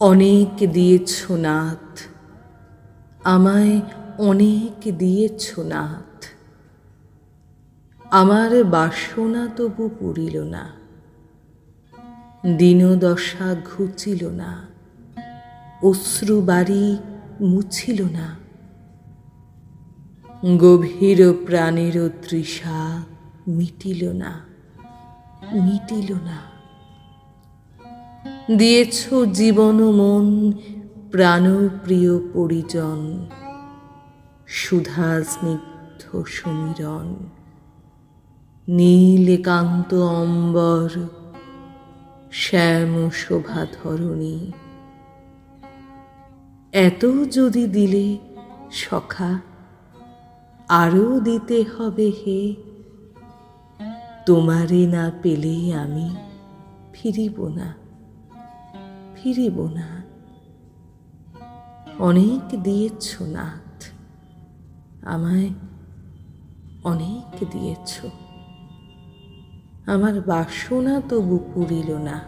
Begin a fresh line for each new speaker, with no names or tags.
অনেক দিয়েছ নাথ, আমায় অনেক দিয়েছ নাথ। আমার বাসনা তবু পুরিল না, দিনদশা ঘুচিল না, অশ্রু বাড়ি মুছিল না। গভীর প্রাণের তৃষা মিটিল না মিটিল না। দিয়েছ জীবন মন প্রাণপ্রিয় পরিজন, সুধা স্নিগ্ধ সমীরণ, নীল একান্ত অম্বর, শ্যাম শোভা ধরণী। এত যদি দিলে সখা আরও দিতে হবে হে। তোমারে না পেলে আমি ফিরিব না। ফিরিব না। অনেক দিয়েছ নাথ আমায় অনেক দিয়েছ। আমার বাসনা তবু পুরিল না।